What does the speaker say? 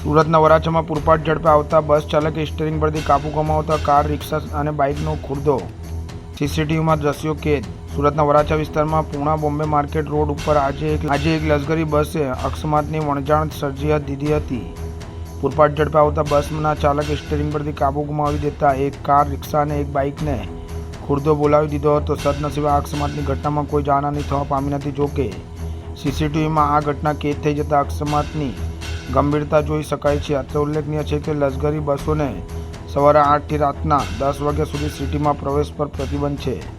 સુરતના વરાછામાં પૂરપાટ ઝડપે આવતા બસ ચાલકે સ્ટેરિંગ પરથી કાબુ ગુમાવતા કાર, રિક્ષા અને બાઇકનો ખુરદો. સીસીટીવીમાં દ્રશ્યો કેદ. સુરતના વરાછા વિસ્તારમાં પૂણા બોમ્બે માર્કેટ રોડ ઉપર આજે એક આજે એક લશ્કરી બસે અકસ્માતની વણજાણ સર્જી દીધી હતી. પૂરપાટ ઝડપે આવતા બસના ચાલકે સ્ટેરિંગ પરથી કાબુ ગુમાવી દેતા એક કાર, રિક્ષા અને એક બાઇકને ખુરદો બોલાવી દીધો હતો. સદનસીબે આ અકસ્માતની ઘટનામાં કોઈ જાનહાની થવા પામી નથી. જોકે સીસીટીવીમાં આ ઘટના કેદ થઈ જતા અકસ્માતની ગંભીરતા જોઈ શકાય છે. અત્રે ઉલ્લેખનીય છે કે લશ્કરી બસોને સવારે આઠથી રાતના દસ વાગ્યા સુધી સિટીમાં પ્રવેશ પર પ્રતિબંધ છે.